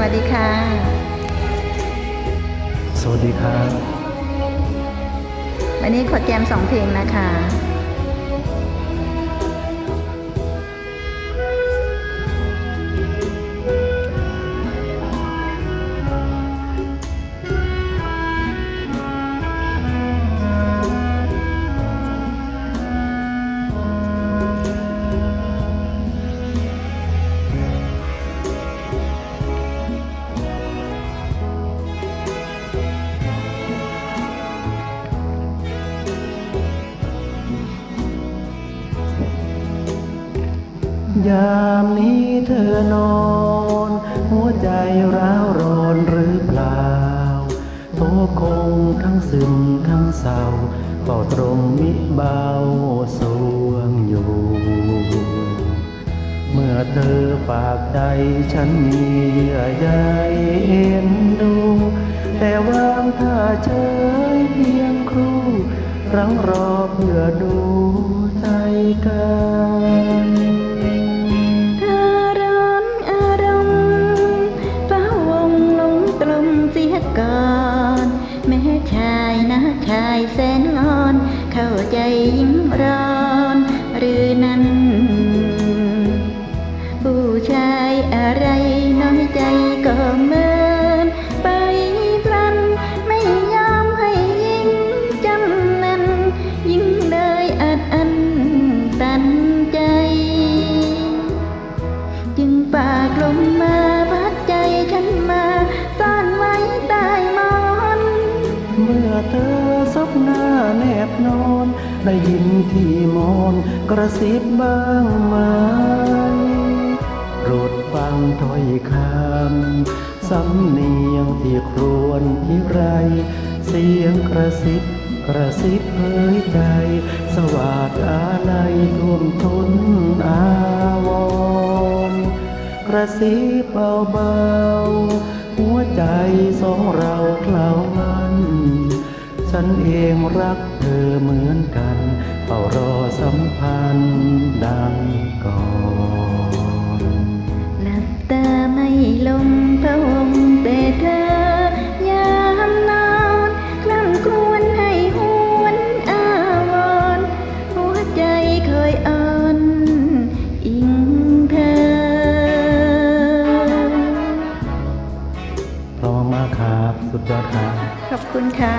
วัสดีค่ะ สวัสดีครับ วันนี้ขอแจมสองเพลงนะคะ ยามนี้เธอนอน หัวใจร้าวร้อนหรือเปล่า โทคงทั้งซึมทั้งเศร้าเฝ้าตรงมิเบาสวงอยู่ เมื่อเธอฝากใจฉันมีเยื่อใยเอ็นดู แต่วางท่าเฉยเพียงครู่รังรอเพื่อดูใจกัน ก่อนแม่ชายนะชายแสนงอน เข้าใจยิ่งร้อนหรือนั้น ผู้ชายอะไรน้อยใจก็เมื่อ นอน ได้ยินที่มอนกระซิบบ้างไหมโปรดฟังถ้อยคำสำเนียงที่ครวญที่ไร เสียงกระซิบกระซิบเผยใจ สวาดอะไรท่วมท้นอาวรกระซิบเบาๆ หัวใจสองเรา ฉันเองรักเธอเหมือนกันเฝ้ารอสัมพันธ์ดังก่อนหลับตาไม่ลงพระวงแต่เธอยามนอนคลั่งครวญให้หวนอาวรณ์หัวใจเคยอ่อนอิงเธอพร้อมมากครับสุดยอดครับขอบคุณค่ะ